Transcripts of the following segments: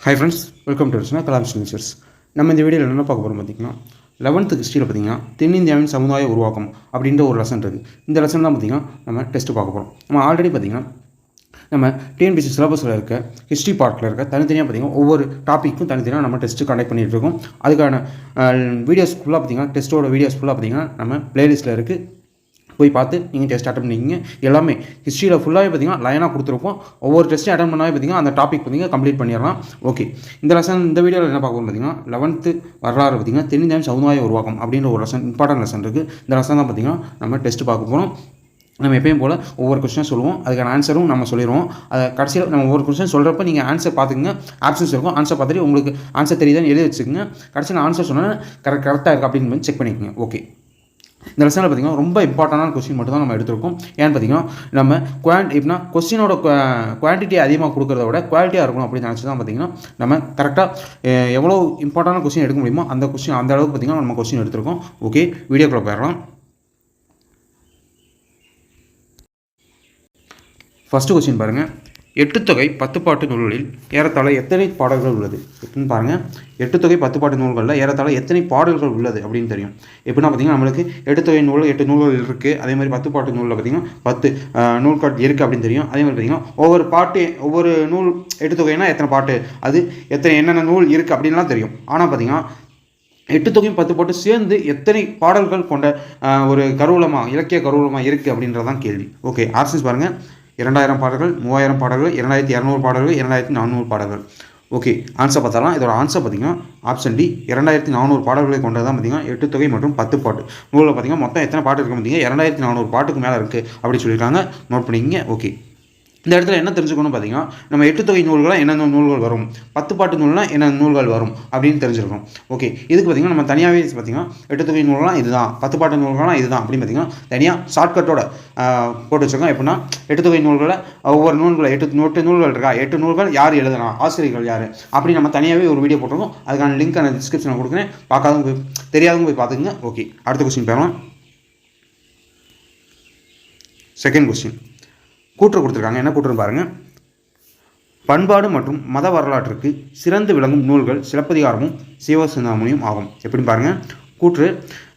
Hi friends welcome to Risna Kalam signatures நம்ம இந்த வீடியோவில் என்ன பார்க்க போகிறோம் பார்த்தீங்கன்னா லெவன்த்து ஹிஸ்ட்ரியில் பார்த்தீங்கன்னா தென்னிந்தியாவின் சமுதாய உருவாக்கம் அப்படின்ற ஒரு லெசன் இருக்குது இந்த லெசன் தான் பார்த்திங்கன்னா நம்ம டெஸ்ட்டு பார்க்க போகிறோம் நம்ம ஆல்ரெடி பார்த்திங்கன்னா நம்ம டிஎன்பிசி சிலபஸில் இருக்க ஹிஸ்ட்ரி பார்ட்டில் இருக்க தனித்தனியாக பார்த்தீங்கன்னா ஒவ்வொரு டாப்பிக்கும் தனித்தனியாக நம்ம டெஸ்ட்டு கண்டக்ட் பண்ணிகிட்டு இருக்கோம். அதுக்கான வீடியோஸ் ஃபுல்லாக பார்த்தீங்கன்னா டெஸ்ட்டோட வீடியோஸ் ஃபுல்லாக பார்த்தீங்கன்னா நம்ம ப்ளேலிஸ்ட்டில் இருக்குது போய் பார்த்து நீங்கள் டெஸ்ட் அட்டன் பண்ணிக்கிங்க. எல்லாமே ஹிஸ்ட்ரியில் ஃபுல்லாகவே பார்த்தீங்கன்னா லைனாக கொடுத்துருப்போம். ஒவ்வொரு டெஸ்ட்டும் அட்டன் பண்ணாவே பார்த்தீங்கன்னா அந்த டாபிக் பார்த்தீங்கன்னா கம்ப்ளீட் பண்ணிடலாம். ஓகே இந்த லெசன் இந்த வீடியோவில் என்ன பார்க்கணும் பார்த்தீங்கன்னா லெவன்த்து வரலாறு பார்த்தீங்கன்னா தென்னிந்தியாவின் சமுதாய உருவாக்கம் அப்படின்ற ஒரு லெசன் இம்பார்ட்டன்ட் லெசன் இருக்குது இந்த லெசன் தான் பார்த்தீங்கன்னா நம்ம டெஸ்ட் பார்க்க போகிறோம் நம்ம எப்பயும் போல் ஒவ்வொரு கொஸ்டினும் சொல்லுவோம். அதுக்கான ஆன்சரும் நம்ம சொல்லிடுவோம். அதை கடைசியில் நம்ம ஒவ்வொரு கொஸ்டின் சொல்கிறப்ப நீங்கள் ஆன்சர் பார்த்துக்குங்க. ஆப்ஷன்ஸ் இருக்கும். ஆன்சர் பார்த்துட்டு உங்களுக்கு ஆன்சர் தெரியுதான்னு எழுதி வச்சுக்கோங்க. கடைசியில் ஆன்சர் சொன்னால் கரெக்ட் கரெக்டாக இருக்குது அப்படின்னு செக் பண்ணிக்கோங்க. ஓகே இந்த லெசனில் பார்த்தீங்கன்னா ரொம்ப இம்பார்ட்டண்டான கொஸ்டின் மட்டும் தான் நம்ம எடுத்திருக்கோம். ஏன்னு பார்த்தீங்கன்னா நம்ம குவான் எப்படின்னா கொஸ்டினோட குவான்டிட்டி அதிகமாக கொடுக்குறத விட குவாலிட்டியாக இருக்கணும் அப்படின்னு நினச்சி தான் பார்த்தீங்கன்னா நம்ம கரெக்டாக எவ்வளோ இம்பார்ட்டண்டான கொஸ்டின் எடுக்க முடியுமோ அந்த கொஸ்டின் அந்த அளவுக்கு பார்த்திங்கன்னா நம்ம கொஸ்டின் எடுத்திருக்கோம். ஓகே வீடியோக்குள்ளே போயிடலாம். ஃபஸ்ட்டு கொஸ்டின் பாருங்கள் எட்டுத்தொகை பத்து பாட்டு நூல்களில் ஏறத்தாழ எத்தனை பாடல்கள் உள்ளது? எப்படின்னு பாருங்கள் எட்டுத்தொகை பத்து பாட்டு நூல்களில் ஏறத்தாழ எத்தனை பாடல்கள் உள்ளது அப்படின்னு தெரியும். எப்படின்னா பார்த்தீங்கன்னா நம்மளுக்கு எட்டுத்தொகை நூல் எட்டு நூல்கள் இருக்குது அதே மாதிரி பத்துப்பாட்டு நூலில் பார்த்தீங்கன்னா பத்து நூல்காட் இருக்குது அப்படின்னு தெரியும். அதே மாதிரி பார்த்தீங்கன்னா ஒவ்வொரு பாட்டு ஒவ்வொரு நூல் எட்டுத்தொகைனா எத்தனை பாட்டு? அது எத்தனை என்னென்ன நூல் இருக்குது அப்படின்லாம் தெரியும். ஆனால் பார்த்தீங்கன்னா எட்டு தொகையும் பத்து பாட்டு சேர்ந்து எத்தனை பாடல்கள் கொண்ட ஒரு கருவூலமாக இலக்கிய கருவூலமாக இருக்குது அப்படின்றதான் கேள்வி. ஓகே ஆப்ஷன்ஸ் பாருங்கள் இரண்டாயிரம் பாடல்கள் மூவாயிரம் பாடல்கள் இரண்டாயிரத்தி இரநூறு பாடல்கள் இரண்டாயிரத்தி நானூறு பாடல்கள். ஓகே ஆன்சர் பார்த்தாலாம். இதோட ஆன்சர் பார்த்தீங்கன்னா ஆப்ஷன் டி இரண்டாயிரத்தி நானூறு பாடல்களை கொண்டது தான் பார்த்தீங்கன்னா எட்டு தொகை மற்றும் பத்து பாட்டு. நூலில் பார்த்தீங்கன்னா மொத்தம் எத்தனை பாட்டு இருக்கு பார்த்தீங்கன்னா இரண்டாயிரத்தி நானூறு பாட்டுக்கு மேலே இருக்குது அப்படி சொல்லியிருக்காங்க. நோட் பண்ணிக்கிங்க. ஓகே இந்த இடத்துல என்ன தெரிஞ்சுக்கணும் பார்த்தீங்கன்னா நம்ம எட்டு தொகை நூல்களாக என்னென்ன நூல்கள் வரும்? பத்து பாட்டு நூல்னால் என்னென்ன நூல்கள் வரும்? அப்படின்னு தெரிஞ்சிருக்கணும். ஓகே இதுக்கு பார்த்தீங்கன்னா நம்ம தனியாகவே பார்த்தீங்கன்னா எட்டு தொகை நூல்கள்லாம் இதுதான். பத்து பாட்டு நூல்கள்லாம் இதுதான். அப்படின்னு பார்த்தீங்கன்னா தனியாக ஷார்ட்கட்டோட போட்டு வச்சுருக்கோம். எப்படின்னா எட்டு தொகை நூல்களை ஒவ்வொரு நூல்களை எட்டு எட்டு நூல்கள் இருக்கா? எட்டு நூல்கள் யார் எழுதலாம் ஆசிரியர்கள் யார்? அப்படி நம்ம தனியாகவே ஒரு வீடியோ போட்டிருக்கோம். அதுக்கான லிங்க் நான் டிஸ்கிரிப்ஷனில் கொடுக்குறேன். பார்க்காதவங்க போய் தெரியாதவங்க போய் பார்த்துக்குங்க. ஓகே அடுத்த கொஸ்டின் போகலாம் செகண்ட் கொஸ்டின் கூற்று கொடுத்துருக்காங்க. என்ன கூற்றுன்னு பாருங்கள் பண்பாடு மற்றும் மத வரலாற்றுக்கு சிறந்து விளங்கும் நூல்கள் சிலப்பதிகாரமும் சிவசிந்தாமணியும் ஆகும். எப்படின்னு பாருங்கள் கூற்று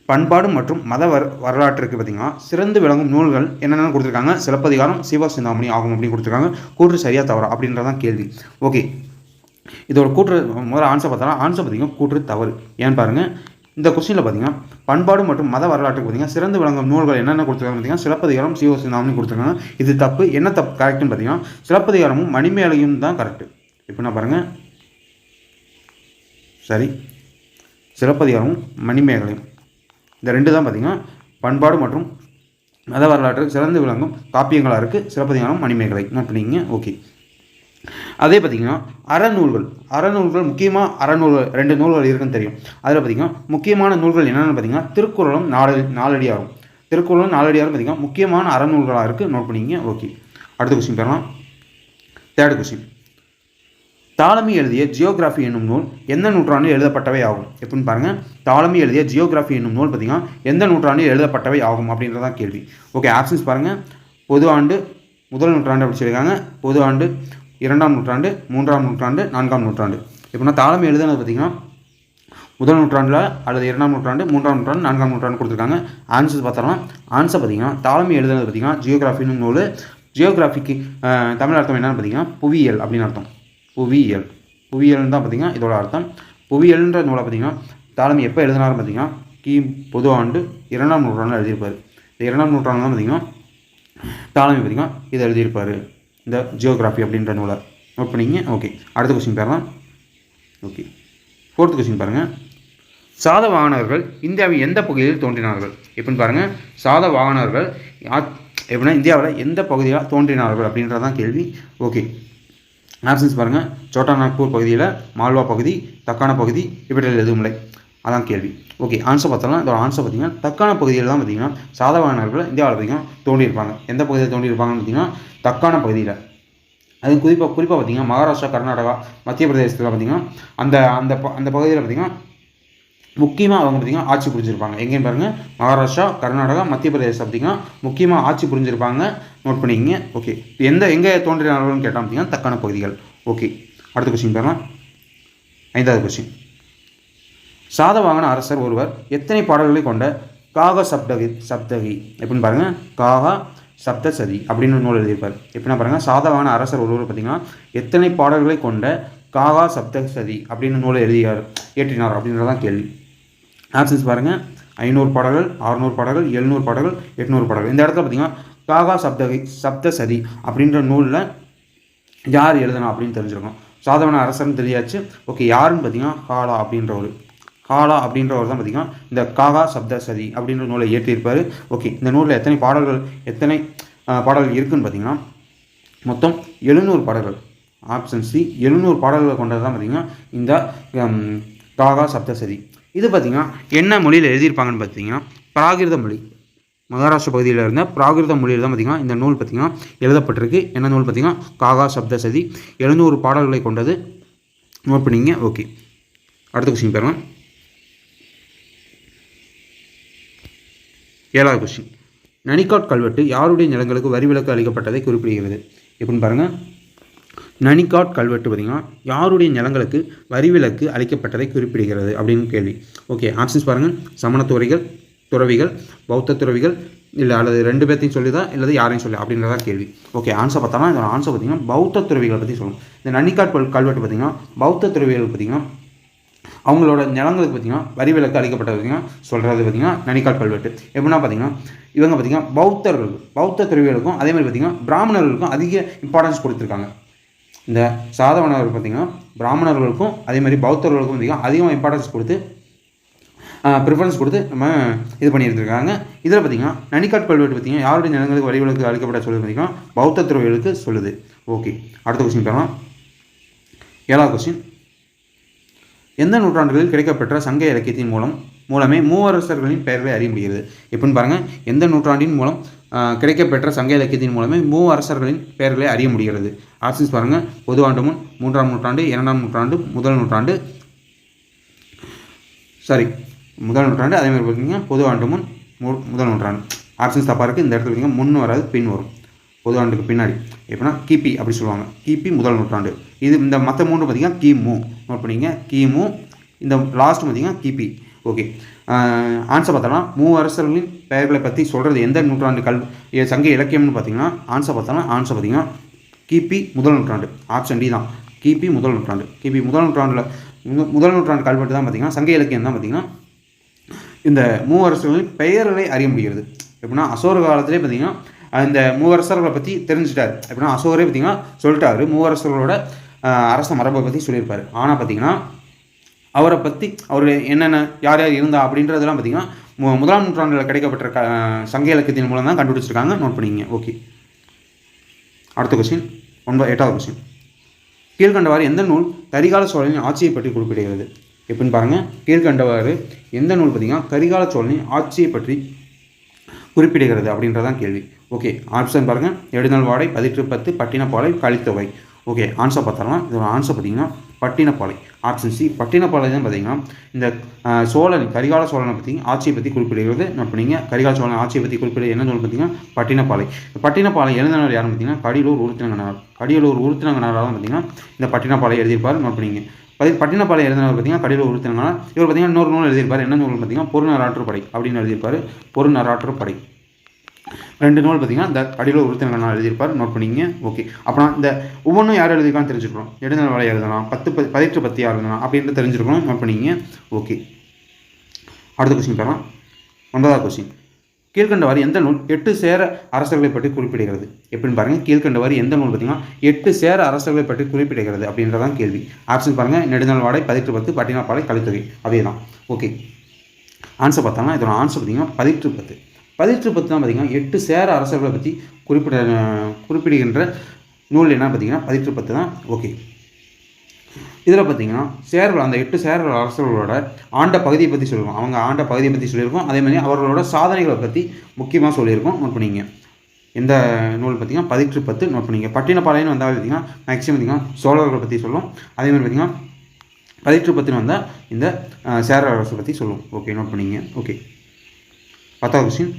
பண்பாடு மற்றும் மத வர வரலாற்றுக்கு பார்த்திங்கன்னா சிறந்து விளங்கும் நூல்கள் என்னென்ன கொடுத்துருக்காங்க. சிலப்பதிகாரம் சிவசிந்தாமணி ஆகும் அப்படின்னு கொடுத்துருக்காங்க. கூற்று சரியாக தவறா அப்படின்றதான் கேள்வி. ஓகே. இதோட கூற்று முதல்ல ஆன்சர் பார்த்தோம்னா ஆன்சர் பார்த்திங்கன்னா கூற்று தவறு. ஏன்னு பாருங்கள் இந்த கொஸ்டினில் பார்த்தீங்கன்னா பண்பாடு மற்றும் மத வரலாற்றுக்கு பார்த்தீங்கன்னா சிறந்து விளங்கும் நூல்கள் என்னென்ன கொடுத்துருக்காங்க பார்த்தீங்கன்னா சிலப்பதிகாரம் சிவசிந்தாமணி கொடுத்துருக்காங்க. இது தப்பு. என்ன தப்பு? கரெக்டுன்னு பார்த்தீங்கன்னா சிலப்பதிகாரமும் மணிமேலையும் தான் கரெக்டு இப்போ நான் பாருங்கள் சரி. சிலப்பதிகாரமும் மணிமேகலையும். இந்த ரெண்டு தான் பார்த்தீங்கன்னா பண்பாடு மற்றும் மத வரலாற்றுக்கு சிறந்து விளங்கும் காப்பியங்களாக இருக்குது சிலப்பதிகாரம் மணிமேகலை. நோட் பண்ணிங்க ஓகே அதே பார்த்திங்கன்னா அறநூல்கள். அறநூல்கள் முக்கியமாக அறநூல்கள் ரெண்டு நூல்கள் இருக்குன்னு தெரியும். அதில் பார்த்திங்கன்னா முக்கியமான நூல்கள் என்னென்னு பார்த்தீங்கன்னா திருக்குறளும் நாலு நாலடியாரும். திருக்குறளும் நாலடியாரும் பார்த்திங்கன்னா முக்கியமான அறநூல்களாக இருக்குது நோட் பண்ணிங்க ஓகே அடுத்த கொஸ்டின் பாருங்க தேர்ட் கொஸ்டின் தாளமி எழுதிய ஜியோகிராஃபி என்னும் நூல் எந்த நூற்றாண்டில் எழுதப்பட்டவை ஆகும்? எப்படின்னு பாருங்கள் தாளமி எழுதிய ஜியோகிராஃபி என்னும் நூல் பார்த்திங்கன்னா எந்த நூற்றாண்டில் எழுதப்பட்டவை ஆகும் அப்படின்றதான் கேள்வி. ஓகே ஆப்ஷன்ஸ் பாருங்கள் பொது ஆண்டு முதல் நூற்றாண்டு அப்படி சொல்லியிருக்காங்க. பொது ஆண்டு இரண்டாம் நூற்றாண்டு மூன்றாம் நூற்றாண்டு நான்காம் நூற்றாண்டு. எப்படின்னா தாளம் எழுதுனது பார்த்திங்கன்னா முதல் நூற்றாண்டில் அல்லது இரண்டாம் நூற்றாண்டு மூன்றாம் நூற்றாண்டு நான்காம் நூற்றாண்டு கொடுத்துருக்காங்க. ஆன்சர் பார்த்தோம்னா ஆன்சர் பார்த்திங்கன்னா தாளம் எழுதுனது பார்த்திங்கன்னா ஜியோகிராஃபின்னு நூல் ஜியோகிராஃபிக்கு தமிழ் அர்த்தம் என்னென்னு பார்த்தீங்கன்னா புவியியல் அப்படின்னு அர்த்தம். புவியியல். புவியியல்னு தான் பார்த்திங்கன்னா இதோட அர்த்தம். புவியியல்ன்ற நூலை பார்த்திங்கன்னா தாளம் எப்போ எழுதினாலும் பார்த்திங்கன்னா கி. பொது ஆண்டு இரண்டாம் நூற்றாண்டில் எழுதியிருப்பார். இந்த இரண்டாம் நூற்றாண்டு தான் பார்த்திங்கன்னா தாளமி பார்த்திங்கன்னா இதை எழுதியிருப்பார். இந்த ஜியோகிராஃபி அப்படின்ற நூலை நோட் பண்ணிங்க. ஓகே அடுத்த கொஸ்டின் பாருலாம் ஓகே ஃபோர்த் கொஸ்டின் பாருங்கள் சாத வாகனர்கள் இந்தியாவின் எந்த பகுதியில் தோன்றினார்கள்? எப்படின்னு பாருங்கள் சாத வாகனர்கள் எப்படின்னா இந்தியாவில் எந்த பகுதியில் தோன்றினார்கள் அப்படின்றதான் கேள்வி. ஓகே ஆப்ஷன்ஸ் பாருங்கள் சோட்டா நாக்பூர் பகுதியில் மால்வா பகுதி தக்கான பகுதி இவற்றில் எதுவும் இல்லை. அதான் கேள்வி. ஓகே ஆன்சர் பார்த்தோம்னா இதோட ஆன்சர் பார்த்தீங்கன்னா தக்கான பகுதியில் தான் பார்த்தீங்கன்னா சாதவானர்கள் இந்தியாவில் பார்த்தீங்கன்னா தோண்டியிருப்பாங்க எந்த பகுதியில் தோண்டியிருப்பாங்கன்னு பார்த்தீங்கன்னா தக்கான பகுதியில். அது குறிப்பாக குறிப்பாக பார்த்தீங்கன்னா மகாராஷ்டிரா கர்நாடகா மத்திய பிரதேசத்தில் பார்த்தீங்கன்னா அந்த அந்த அந்த பகுதியில் பார்த்தீங்கன்னா முக்கியமாக அவங்க பார்த்திங்கன்னா ஆட்சி புரிஞ்சிருப்பாங்க. எங்கேயும் பாருங்கள் மகாராஷ்டிரா கர்நாடகா மத்திய பிரதேசம் பார்த்திங்கன்னா முக்கியமாக ஆட்சி புரிஞ்சிருப்பாங்க. நோட் பண்ணிக்கங்க. ஓகே எந்த எங்கே தோன்றினார்கள்னு கேட்டால் பார்த்தீங்கன்னா தக்கான பகுதிகள். ஓகே அடுத்த கொஸ்டின் பாருங்கள் ஐந்தாவது கொஸ்டின் சாதவாகன அரசர் ஒருவர் எத்தனை பாடல்களை கொண்ட காக சப்தகி சப்தகி எப்படின்னு பாருங்கள் காகா சப்தசதி அப்படின்னு நூல் எழுதியிருப்பார். எப்படின்னா பாருங்கள் சாதவாகன அரசர் ஒருவர் பார்த்தீங்கன்னா எத்தனை பாடல்களை கொண்ட காகா சப்தசதி அப்படின்னு நூலை எழுதியார் ஏற்றினார் அப்படின்றதான் கேள்வி. ஆப்ஷன்ஸ் பாருங்கள் ஐநூறு பாடல்கள் அறுநூறு பாடல்கள் எழுநூறு பாடல்கள் எட்நூறு பாடல்கள். இந்த இடத்துல பார்த்தீங்கன்னா காகா சப்தகி சப்தசதி அப்படின்ற நூலில் யார் எழுதணும் அப்படின்னு தெரிஞ்சிருக்கோம். சாதவன அரசர்னு தெரியாச்சு. ஓகே யாருன்னு பார்த்தீங்கன்னா காலா அப்படின்ற ஒரு காலா அப்படின்றவர் தான் பார்த்தீங்கன்னா இந்த காகா சப்த சதி அப்படின்ற நூலை இயற்றியிருப்பார். ஓகே இந்த நூலில் எத்தனை பாடல்கள் எத்தனை பாடல்கள் இருக்குன்னு பார்த்தீங்கன்னா மொத்தம் எழுநூறு பாடல்கள். ஆப்ஷன் சி எழுநூறு பாடல்களை கொண்டது தான் பார்த்திங்கன்னா இந்த காகா சப்தசதி இது பார்த்தீங்கன்னா என்ன மொழியில் எழுதியிருப்பாங்கன்னு பார்த்தீங்கன்னா பிராகிருத மொழி. மகாராஷ்டிரா பகுதியில் இருந்த பிராகிருத மொழியில் தான் பார்த்தீங்கன்னா இந்த நூல் பார்த்தீங்கன்னா எழுதப்பட்டிருக்கு. என்ன நூல் பார்த்தீங்கன்னா காகா சப்தசதி எழுநூறு பாடல்களை கொண்டது. நோட் பண்ணிங்க ஓகே. அடுத்த கொஸ்டின் பாருங்க. ஏழாவது கொஸ்டின் நனிக்காட் கல்வெட்டு யாருடைய நிலங்களுக்கு வரி விலக்கு அளிக்கப்பட்டதை குறிப்பிடுகிறது? எப்படின்னு பாருங்கள் நனிக்காட் கல்வெட்டு பார்த்திங்கன்னா யாருடைய நிலங்களுக்கு வரி விலக்கு அளிக்கப்பட்டதை குறிப்பிடுகிறது அப்படின்னு கேள்வி. ஓகே ஆப்ஷன்ஸ் பாருங்கள் சமண துறவிகள் துறவிகள் பௌத்த துறவிகள் இல்லை அல்லது ரெண்டு பேர்த்தையும் சொல்லிதா இல்லது யாரையும் சொல்லி அப்படின்றதா கேள்வி. ஓகே ஆன்சர் பார்த்தோம்னா இதோட ஆன்சர் பார்த்தீங்கன்னா பௌத்த துறவிகளை பற்றி சொல்லணும். இந்த நன்னிக்காட் கல்வெட்டு பார்த்திங்கன்னா பௌத்த துறவிகள் பார்த்திங்கன்னா அவங்களோட நிலங்களுக்கு பார்த்திங்கன்னா வரி விலக்கு அளிக்கப்பட்டது பார்த்திங்கன்னா சொல்கிறது பார்த்திங்கன்னா நனிக்காட் கல்வெட்டு. எப்படின்னா பார்த்திங்கன்னா இவங்க பார்த்திங்கன்னா பௌத்தர்கள் பௌத்த துறவிகளுக்கும் அதே மாதிரி பார்த்திங்கன்னா பிராமணர்களுக்கும் அதிக இம்பார்ட்டன்ஸ் கொடுத்துருக்காங்க. இந்த சாதவனர்கள் பார்த்திங்கன்னா பிராமணர்களுக்கும் அதே மாதிரி பௌத்தர்களுக்கும் பார்த்திங்கன்னா அதிகமாக இம்பார்ட்டன்ஸ் கொடுத்து ப்ரிஃபரன்ஸ் கொடுத்து நம்ம இது பண்ணியிருந்திருக்காங்க. இதில் பார்த்திங்கன்னா நனிக்காட் கல்வெட்டு பார்த்திங்கன்னா யாருடைய நிலங்களுக்கு வரிவிலக்கு அளிக்கப்பட்ட சொல்லி பார்த்திங்கன்னா பௌத்த துறவிகளுக்கு சொல்லுது. ஓகே. அடுத்த கொஸ்டின் பார்க்கலாம். ஏழாவது கொஸ்டின் எந்த நூற்றாண்டுகளில் கிடைக்கப்பெற்ற சங்க இலக்கியத்தின் மூலம் மூலமே மூவரசர்களின் பெயர்களை அறிய முடிகிறது? எப்படின்னு பாருங்கள் எந்த நூற்றாண்டின் மூலம் கிடைக்கப்பெற்ற சங்க இலக்கியத்தின் மூலமே மூவரசர்களின் பெயர்களை அறிய முடிகிறது? ஆப்ஷன்ஸ் பாருங்கள் பொது ஆண்டு முன் மூன்றாம் நூற்றாண்டு இரண்டாம் நூற்றாண்டு முதல் நூற்றாண்டு. சாரி முதல் நூற்றாண்டு அதே மாதிரி பார்த்தீங்கன்னா பொது ஆண்டு முன் மு- முதல் நூற்றாண்டு. ஆப்ஷன்ஸ் தப்பாக இருக்குது இந்த இடத்துல பார்த்தீங்கன்னா முன் வராது பின் வரும். பொது ஆண்டுக்கு பின்னாடி. எப்படின்னா கிபி அப்படி சொல்லுவாங்க. கிபி முதல் நூற்றாண்டு. இது இந்த மற்ற மூணு பார்த்தீங்கன்னா கிமு. நோட் பண்ணிங்க கிமு இந்த லாஸ்ட் பார்த்தீங்கன்னா கிபி. ஓகே ஆன்சர் பார்த்தோம்னா மூவரசர்களின் பெயர்களை பற்றி சொல்கிறது எந்த நூற்றாண்டு கல் சங்க இலக்கியம்னு பார்த்தீங்கன்னா ஆன்சர் பார்த்தோம்னா ஆன்சர் பார்த்தீங்கன்னா கிபி முதல் நூற்றாண்டு. ஆப்ஷன் டி தான். கிபி முதல் நூற்றாண்டு. கிபி முதல் நூற்றாண்டில் முதல் நூற்றாண்டு கல்வெட்டு தான் பார்த்தீங்கன்னா சங்க இலக்கியம் தான் பார்த்தீங்கன்னா இந்த மூவரசர்களின் பெயர்களை அறிய முடிகிறது. எப்படின்னா அசோர காலத்திலே பார்த்தீங்கன்னா அந்த மூவரசர்களை பற்றி தெரிஞ்சுட்டார். எப்படின்னா அசோகரே பார்த்தீங்கன்னா சொல்லிட்டாரு. மூவரசர்களோட அரச மரபை பற்றி சொல்லியிருப்பார். ஆனால் பார்த்தீங்கன்னா அவரை பற்றி அவர் என்னென்ன யார் யார் இருந்தா அப்படின்றதெல்லாம் பார்த்தீங்கன்னா மு- முதலாம் நூற்றாண்டில் கிடைக்கப்பட்ட க சங்க இலக்கியத்தின் மூலம் தான் கண்டுபிடிச்சிருக்காங்க. நோட் பண்ணிங்க ஓகே அடுத்த கொஸ்டின் ஒன்பது எட்டாவது கொஸ்டின் கீழ்கண்டவாறு எந்த நூல் கரிகால சோழனின் ஆட்சியை பற்றி குறிப்பிடுகிறது? எப்படின்னு பாருங்கள் கீழ்கண்டவாறு எந்த நூல் பார்த்தீங்கன்னா கரிகால சோழனின் ஆட்சியை பற்றி குறிப்பிடுகிறது அப்படின்றதான் கேள்வி. ஓகே ஆப்ஷன் பாருங்கள் எடுநாள் வாடை பதிட்டு பத்து பட்டினப்பாலை கழித்தொகை. ஓகே ஆன்சர் பார்த்தாலாம் இதோட ஆன்சர் பார்த்தீங்கன்னா பட்டினப்பாலை. ஆப்ஷன் சி பட்டினப்பாலை தான் பார்த்தீங்கன்னா இந்த சோழன் கரிகால சோழனை பற்றி ஆட்சியை பற்றி குறிப்பிடுகிறது. நோட் நீங்கள் கரிகால சோழன் ஆட்சியை பற்றி குறிப்பிட என்ன சொல்லு பார்த்தீங்கன்னா பட்டினப்பாலை. பட்டினப்பாலை எழுதினவர் யாருன்னு பார்த்தீங்கன்னா கடியலூர் உருத்திரங்கனார். கடியலூர் உருத்திரங்கனார் தான் பார்த்தீங்கன்னா இந்த பட்டினப்பாலை எழுதியிருப்பார். நோட் பண்ணிங்க பதி பட்டினப்பாலை எழுதினவர் பார்த்தீங்கன்னா கடியில் உருத்திரங்கனார். இவர் பார்த்தீங்கன்னா இன்னொரு நூல் எழுதியிருப்பார். என்ன நூல் பார்த்தீங்கன்னா பொருநராற்றுப்படை அப்படின்னு எழுதியிருப்பார். பொருநராற்றுப்படை. ரெண்டு நூல் பார்த்தீங்கன்னா இந்த அடியில் உறுத்தினர்கள் எழுதியிருப்பார். நோட் பண்ணிங்க. ஓகே அப்புறம் இந்த ஒவ்வொன்றும் யார் எழுதியிருக்கான்னு தெரிஞ்சுக்கணும். நெடுநாள் வேலை எழுதலாம். பத்து ப பதினெட்டு பத்தி யார் எழுதலாம்? அப்படின்ட்டு தெரிஞ்சிருக்கணும் நோட் பண்ணிங்க. ஓகே அடுத்த கொஸ்டின் பாருங்க. ஒன்பதாவது கொஸ்டின் கீழ்கண்டவாறு எந்த நூல் எட்டு சேர அரசர்களை பற்றி குறிப்பிடுகிறது? எப்படின்னு பாருங்கள் கீழ்கண்டவாறு எந்த நூல் பார்த்தீங்கன்னா எட்டு சேர அரசர்களை பற்றி குறிப்பிடுகிறது அப்படின்றதான் கேள்வி. ஆப்ஷன் பாருங்கள் நெடுநாள் வாடை பதிற்று பத்து பட்டினாப்பாலை கலித்தொகை அதே தான் ஓகே ஆன்சர் பார்த்தாங்கன்னா இதோட ஆன்சர் பார்த்தீங்கன்னா பதிற்று பத்து. பதிற்று பத்து தான் பார்த்திங்கன்னா எட்டு சேர அரசர்களை பற்றி குறிப்பிட குறிப்பிடுகின்ற நூல் என்ன பார்த்தீங்கன்னா பதிற்று பத்து தான். ஓகே. இதில் பார்த்தீங்கன்னா சேர்கள் அந்த எட்டு சேர்கள் அரசர்களோட ஆண்ட பகுதியை பற்றி சொல்லுவோம். அவங்க ஆண்ட பகுதியை பற்றி சொல்லியிருக்கோம். அதே மாதிரி அவர்களோட சாதனைகளை பற்றி முக்கியமாக சொல்லியிருக்கோம். நோட் பண்ணிங்க. இந்த நூல் பார்த்தீங்கன்னா பதிற்று பத்து நோட் பண்ணிங்க. பட்டினப்பாளையம்னு வந்தால் பார்த்தீங்கன்னா மேக்ஸிமம் பார்த்தீங்கன்னா சோழர்களை பற்றி சொல்லும் அதே மாதிரி பார்த்தீங்கன்னா பதிற்று பத்துன்னு வந்தால் இந்த சேர அரசை பற்றி சொல்லுவோம். ஓகே நோட் பண்ணிங்க. ஓகே பத்தாவது கொஸ்டின்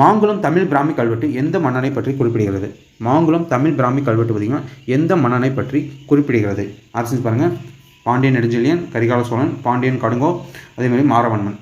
மாங்குளம் தமிழ் பிராமி கல்வெட்டு எந்த மன்னனை பற்றி குறிப்பிடுகிறது? மாங்குளம் தமிழ் பிராமி கல்வெட்டு பார்த்திங்கன்னா எந்த மன்னனை பற்றி குறிப்பிடுகிறது? ஆப்ஷன்ஸ் பாருங்கள் பாண்டியன் நெடுஞ்செழியன் கரிகால சோழன் பாண்டியன் கடுங்கோ அதேமாதிரி மாரவன்மன்.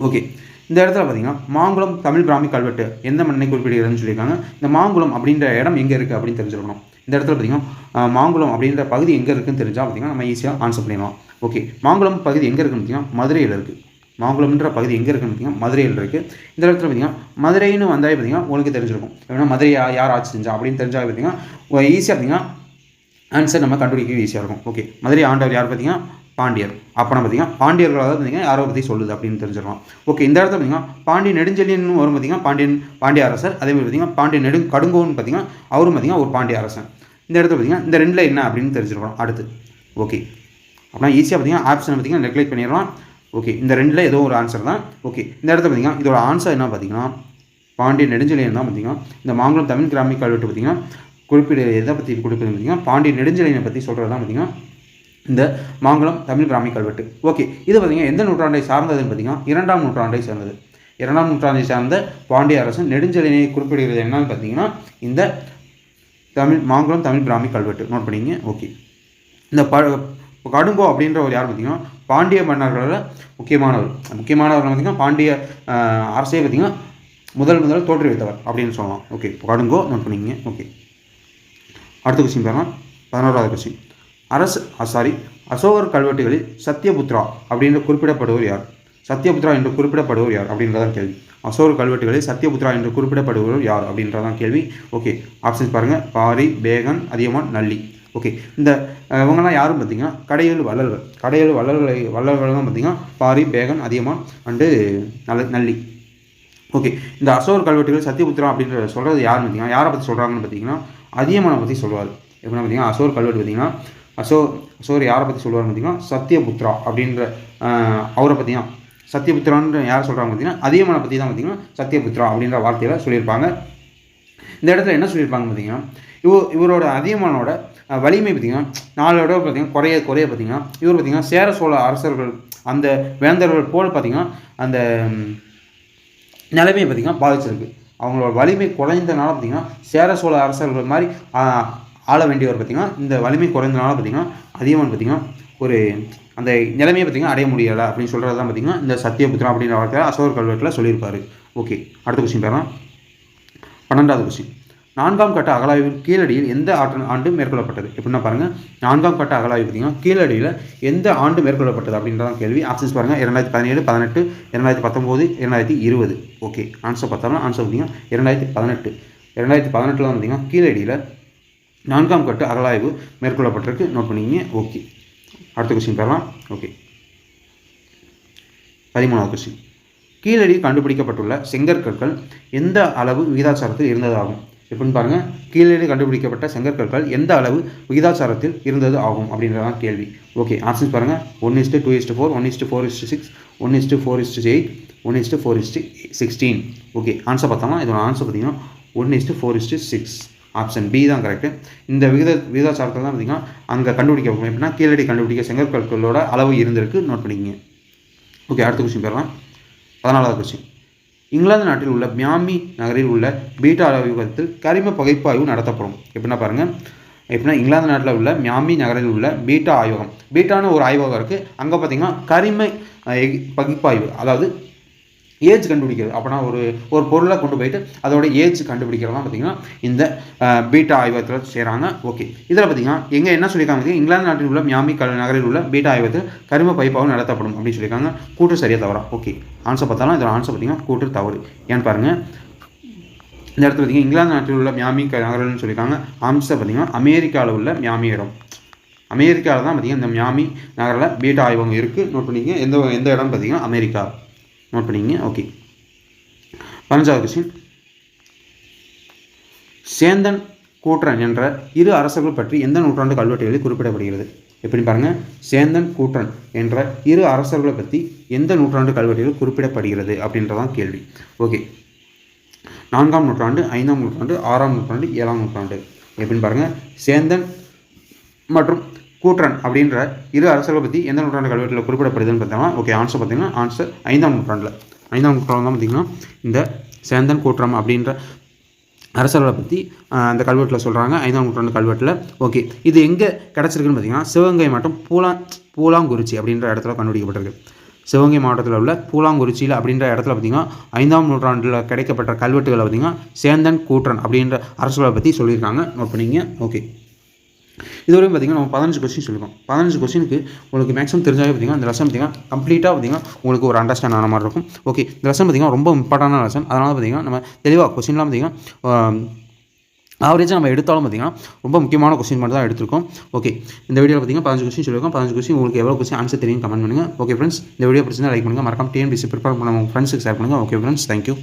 ஓகே இந்த இடத்துல பார்த்தீங்கன்னா மாங்குளம் தமிழ் பிராமி கல்வெட்டு எந்த மண்ணை குறிப்பிடுகிறதுன்னு சொல்லியிருக்காங்க. இந்த மாங்குளம் அப்படின்ற இடம் எங்கே இருக்குது அப்படின்னு தெரிஞ்சுக்கணும். இந்த இடத்துல பார்த்தீங்கன்னா மாங்குளம் அப்படின்ற பகுதி எங்கே இருக்குதுன்னு தெரிஞ்சால் பார்த்தீங்கன்னா நம்ம ஈஸியாக ஆன்சர் பண்ணிடலாம். ஓகே மாங்குளம் பகுதி எங்கே இருக்குன்னு பார்த்தீங்கன்னா மதுரையில் இருக்குது மாங்குளம்ன்ற பகுதி எங்கே இருக்குன்னு பார்த்தீங்கன்னா மதுரையில் இருக்குது இந்த இடத்துல பார்த்தீங்கன்னா மதுரைன்னு வந்தாலே பார்த்தீங்கன்னா உங்களுக்கு தெரிஞ்சிருக்கும். ஏன்னா மதுரை யார் ஆட்சி செஞ்சா அப்படின்னு தெரிஞ்சால் பார்த்தீங்கன்னா ஈஸியாக பார்த்தீங்கன்னா ஆன்சர் நம்ம கண்டுபிடிக்க ஈஸியாக இருக்கும். ஓகே மதுரை ஆண்டவர் யார் பார்த்தீங்கன்னா பாண்டியர். அப்போனா பார்த்தீங்கன்னா பாண்டியர்களாக பார்த்தீங்கன்னா யாரோ பற்றி சொல்லுது அப்படின்னு தெரிஞ்சிடலாம். ஓகே இந்த இடத்துல பார்த்தீங்கன்னா பாண்டிய நெடுஞ்செழியன் வரும் பார்த்தீங்கன்னா பாண்டியன் பாண்டிய அரசர். அதே மாதிரி பார்த்தீங்கன்னா பாண்டிய நெடு கடுங்கோன்னு பார்த்தீங்கன்னா அவரும் பார்த்தீங்கன்னா ஒரு பாண்டிய அரசன். இந்த இடத்துல பார்த்தீங்கன்னா இந்த ரெண்டில் என்ன அப்படின்னு தெரிஞ்சிருக்கணும் அடுத்து. ஓகே அப்படின்னா ஈஸியாக பார்த்தீங்கன்னா ஆப்ஷனை பார்த்தீங்கன்னா நெக்லெக்ட் பண்ணிடலாம். ஓகே இந்த ரெண்டில் ஏதோ ஒரு ஆன்சர் தான். ஓகே இந்த இடத்துல பார்த்தீங்கன்னா இதோட ஆன்சர் என்ன பார்த்தீங்கன்னா பாண்டிய நெடுஞ்செழியன் தான் பார்த்தீங்கன்னா இந்த மாங்குளம் தமிழ் கிராமிக் கல்வெட்டு பார்த்தீங்கன்னா குறிப்பிட எதை பற்றி குறிப்பிடுறது பார்த்தீங்கன்னா பாண்டிய நெடுஞ்செழியனை பற்றி சொல்கிறது தான் பார்த்தீங்கன்னா இந்த மாங்குளம் தமிழ் கிராமிக் கல்வெட்டு. ஓகே இது பார்த்தீங்கன்னா எந்த நூற்றாண்டை சார்ந்ததுன்னு பார்த்தீங்கன்னா இரண்டாம் நூற்றாண்டை சார்ந்தது. இரண்டாம் நூற்றாண்டை சார்ந்த பாண்டிய அரசன் நெடுஞ்செழியனை குறிப்பிடுகிறது என்னன்னு பார்த்தீங்கன்னா இந்த தமிழ் மாங்குளம் தமிழ் கிராமிக் கல்வெட்டு. நோட் பண்ணிங்க ஓகே இந்த ப கடும்போ அப்படின்ற ஒரு யார் பார்த்தீங்கன்னா பாண்டிய மன்னர்களில் முக்கியமானவர். முக்கியமானவர் பார்த்தீங்கன்னா பாண்டிய அரசே பார்த்தீங்கன்னா முதல் முதல் தோற்றுவித்தவர் அப்படின்னு சொல்லலாம். ஓகே கடுங்கோ நோட் பண்ணிங்க ஓகே அடுத்த கொஸ்டின் பாருங்க. பதினோராவது கொஸ்டின் அரசு சாரி அசோகர் கல்வெட்டுகளில் சத்யபுத்ரா அப்படின்னு குறிப்பிடப்படுவர் யார்? சத்யபுத்ரா என்று குறிப்பிடப்படுவர் யார்? அப்படின்றதான் கேள்வி. அசோகர் கல்வெட்டுகளில் சத்யபுத்ரா என்று குறிப்பிடப்படுவர் யார்? அப்படின்றதான் கேள்வி. ஓகே ஆப்ஷன்ஸ் பாருங்கள் பாரி பேகன் அதியமான் நல்லி. ஓகே இந்த இவங்கெல்லாம் யாரும் பார்த்தீங்கன்னா கடையல் வள்ளல்கள். கடையல் வள்ளல்களை வள்ளல்கள் தான் பார்த்தீங்கன்னா பாரி பேகன் அதியமான் அண்டு நல்ல நல்லி. ஓகே இந்த அசோகர் கல்வெட்டுகள் சத்யபுத்திரா அப்படின்ற சொல்கிறது யார் பார்த்தீங்கன்னா யாரை பற்றி சொல்கிறாங்கன்னு பார்த்தீங்கன்னா அதியமானை பற்றி சொல்லுவார். எப்படின்னா பார்த்தீங்கன்னா அசோர் கல்வெட்டு பார்த்தீங்கன்னா அசோ அசோகர் யாரை பற்றி சொல்லுவார் பார்த்தீங்கன்னா சத்யபுத்ரா அப்படின்ற அவரை பார்த்தீங்கன்னா சத்தியபுத்திரான்னு யார் சொல்கிறாங்க பார்த்தீங்கன்னா அதியமானை பற்றி தான் பார்த்தீங்கன்னா சத்யபுத்ரா அப்படின்ற வார்த்தையில் சொல்லியிருப்பாங்க. இந்த இடத்துல என்ன சொல்லியிருப்பாங்க பார்த்தீங்கன்னா இவ இவரோட அதியமானோட வலிமை பார்த்தீங்கன்னா நாளோட பார்த்தீங்கன்னா குறைய குறைய பார்த்தீங்கன்னா இவர் பார்த்தீங்கன்னா சேர சோழ அரசர்கள் அந்த வேந்தர்கள் போல் பார்த்தீங்கன்னா அந்த நிலைமையை பார்த்திங்கன்னா பாதிச்சிருக்கு. அவங்களோட வலிமை குறைந்தனால பார்த்திங்கன்னா சேர சோழ அரசர்கள் மாதிரி ஆள வேண்டியவர் பார்த்திங்கன்னா இந்த வலிமை குறைந்தனால பார்த்திங்கன்னா அதியமான் பார்த்திங்கன்னா ஒரு அந்த நிலைமையை பார்த்திங்கன்னா அடைய முடியலை அப்படின்னு சொல்கிறது தான் பார்த்திங்கன்னா இந்த சத்தியபுத்திரம் அப்படின்ற வார்த்தையை அசோகர் கல்வெட்டில் சொல்லியிருப்பாரு. ஓகே அடுத்த கொஸ்டின் பாருங்க பன்னெண்டாவது கொஸ்டின் நான்காம் கட்ட அகலாய்வு கீழடியில் எந்த ஆற்று ஆண்டு மேற்கொள்ளப்பட்டது? எப்படின்னா பாருங்கள் நான்காம் கட்ட அகலாய்வு பார்த்தீங்கன்னா கீழடியில் எந்த ஆண்டு மேற்கொள்ளப்பட்டது அப்படின்றதான் கேள்வி. ஆப்ஷன்ஸ் பாருங்கள் இரண்டாயிரத்தி பதினேழு பதினெட்டு இரண்டாயிரத்தி பத்தொம்போது இரண்டாயிரத்தி இருபது. ஓகே ஆன்சர் பார்த்தோம்னா ஆன்சர் பார்த்தீங்கன்னா இரண்டாயிரத்தி பதினெட்டு. இரண்டாயிரத்தி பதினெட்டில் பார்த்தீங்கன்னா கீழடியில் நான்காம் கட்ட அகலாய்வு மேற்கொள்ளப்பட்டிருக்கு. நோட் பண்ணிக்கிங்க. ஓகே அடுத்த கொஸ்டின் பெறலாம் ஓகே பதிமூணாவது கொஸ்டின் கீழடி கண்டுபிடிக்கப்பட்டுள்ள செங்கற்கற்கள் எந்த அளவு விகிதாச்சாரத்தில் இருந்ததாகும்? எப்படின்னு பாருங்கள் கீழே கண்டுபிடிக்கப்பட்ட செங்கற்கற்கள் எந்த அளவு விகிதாச்சாரத்தில் இருந்தது ஆகும் அப்படின்றதான் கேள்வி ஓகே ஆப்ஷன்ஸ் பாருங்கள் one is to two is to four one is to four is to six one is to four is to eight one is to four is to sixteen okay answer பார்த்தோம்னா இதோட answer பார்த்தீங்கன்னா one is to four is to six option B தான் correct இந்த விகித விகிதாச்சாரத்தில் தான் பார்த்தீங்கன்னா அங்கே கண்டுபிடிக்க எப்படின்னா கீழடி கண்டுபிடிக்க செங்கற்கற்களோட அளவு இருந்திருக்கு நோட் பண்ணிக்கங்க ஓகே அடுத்த கொஸ்டின் பெறலாம் பதினாலாவது கொஸ்டின் இங்கிலாந்து நாட்டில் உள்ள மியாமி நகரில் உள்ள பீட்டா ஆய்வகத்தில் கரிம பகுப்பாய்வு நடத்தப்படும். எப்படின்னா பாருங்கள் எப்படின்னா இங்கிலாந்து நாட்டில் உள்ள மியாமி நகரில் உள்ள பீட்டா ஆய்வகம். பீட்டான ஒரு ஆய்வகம் இருக்குது அங்கே பார்த்தீங்கன்னா கரிம பகுப்பாய்வு அதாவது ஏஜ் கண்டுபிடிக்கிறது. அப்படின்னா ஒரு ஒரு பொருளை கொண்டு போயிட்டு அதோட ஏஜ் கண்டுபிடிக்கிறது தான் பார்த்தீங்கன்னா இந்த பீட்டா ஆய்வகத்தில் செய்கிறாங்க ஓகே. இதில் பார்த்தீங்கன்னா எங்கே என்ன சொல்லியிருக்காங்க இங்கிலாந்து நாட்டில் உள்ள மியாமி கல் நகரில் உள்ள பீட்டா ஆய்வகத்தில் கரிம பைப்பாகவும் நடத்தப்படும் அப்படின்னு சொல்லியிருக்காங்க. கூற்று சரியாக தவறா? ஓகே. ஆன்சர் பார்த்தாலும் இதோட ஆன்சர் பார்த்தீங்கன்னா கூட்டு தவறு. ஏன்னு பாருங்கள் இந்த இடத்துல பார்த்தீங்கன்னா இங்கிலாந்து நாட்டில் உள்ள மியாமி க- நகரம்னு சொல்லியிருக்காங்க. ஆன்சர் பார்த்தீங்கன்னா அமெரிக்காவில் உள்ள மியாமி இடம். அமெரிக்காவில் தான் பார்த்தீங்கன்னா இந்த மியாமி நகரில் பீட்டா ஆய்வகம் இருக்குது நோட் பண்ணிங்க எந்த எந்த இடம் பார்த்தீங்கன்னா அமெரிக்கா. நோட் பண்ணிங்க ஓகே பதினஞ்சாவது கொஸ்டின் சேந்தன் கூற்றன் என்ற இரு அரசர்கள் பற்றி எந்த நூற்றாண்டு கல்வெட்டுகளில் குறிப்பிடப்படுகிறது? எப்படி பாருங்கள் சேந்தன் கூற்றன் என்ற இரு அரசர்களை பற்றி எந்த நூற்றாண்டு கல்வெட்டுகளில் குறிப்பிடப்படுகிறது அப்படின்றதான் கேள்வி. ஓகே நான்காம் நூற்றாண்டு ஐந்தாம் நூற்றாண்டு ஆறாம் நூற்றாண்டு ஏழாம் நூற்றாண்டு. எப்படின்னு பாருங்கள் சேந்தன் மற்றும் கூற்றன் அப்படின்ற இரு அரசர்களை பற்றி எந்த நூற்றாண்டு கல்வெட்டில் குறிப்பிடப்படுதுன்னு பார்த்தோம்னா ஓகே ஆன்சர் பார்த்தீங்கன்னா ஆன்சர் ஐந்தாம் நூற்றாண்டில். ஐந்தாம் நூற்றாண்டு தான் பார்த்தீங்கன்னா இந்த சேந்தன் கூற்றம் அப்படின்ற அரசர்களை பற்றி அந்த கல்வெட்டில் சொல்கிறாங்க ஐந்தாம் நூற்றாண்டு கல்வெட்டில் ஓகே இது எங்கே கிடச்சிருக்குன்னு பார்த்தீங்கன்னா சிவகங்கை மாவட்டம் பூலா பூலாங்குறிச்சி அப்படின்ற இடத்துல கண்டுபிடிக்கப்பட்டிருக்கு. சிவகங்கை மாவட்டத்தில் உள்ள பூலாங்குறிச்சியில் அப்படின்ற இடத்துல பார்த்திங்கன்னா ஐந்தாம் நூற்றாண்டில் கிடைக்கப்பட்ட கல்வெட்டுகளை பார்த்திங்கன்னா சேந்தன் கூற்றன் அப்படின்ற அரசர்களை பற்றி சொல்லியிருக்காங்க. நோட் பண்ணிங்க ஓகே இதுவரையும் பார்த்திங்கன்னா நம்ம பதினஞ்சு கொஸ்டின் சொல்லியிருக்கோம் பதினஞ்சு கொஸ்டினுக்கு உங்களுக்கு மேக்ஸிமம் தெரிஞ்சாலே பார்த்திங்கன்னா இந்த லெசன் பார்த்திங்கன்னா கம்ப்ளீட்டாக பார்த்திங்கன்னா உங்களுக்கு ஒரு அண்டர்ஸ்டாண்ட் ஆன மாதிரி இருக்கும். ஓகே இந்த லெசன் பார்த்திங்கன்னா ரொம்ப இம்பார்ட்டண்டான லெசன் அதனால் பார்த்திங்கன்னா நம்ம தெளிவாக கொஸ்டின்லாம் பார்த்திங்கன்னா ஆவரேஜாக நம்ம எடுத்தாலும் பார்த்திங்கன்னா ரொம்ப முக்கியமான கொஸ்டின் மட்டும் தான் எடுத்திருக்கோம். ஓகே இந்த வீடியோ பார்த்திங்கன்னா பதினஞ்சு கொஸ்டின் சொல்லியிருக்கோம். பதினஞ்சு கொஸ்டின் உங்களுக்கு எவ்வளோ கொஸ்டின் ஆன்சர் தெரியும் கமெண்ட் பண்ணுங்கள் ஓகே ஃப்ரெண்ட்ஸ் இந்த வீடியோ பிடிச்சிருந்தா லைக் பண்ணுங்கள் மறக்காம டிஎன்பிசி ப்ரிப்பேர் பண்ண உங்கள் ஃப்ரெண்ட்ஸுக்கு ஷேர் பண்ணுங்கள் ஓகே ஃப்ரெண்ட்ஸ் தேங்க்யூ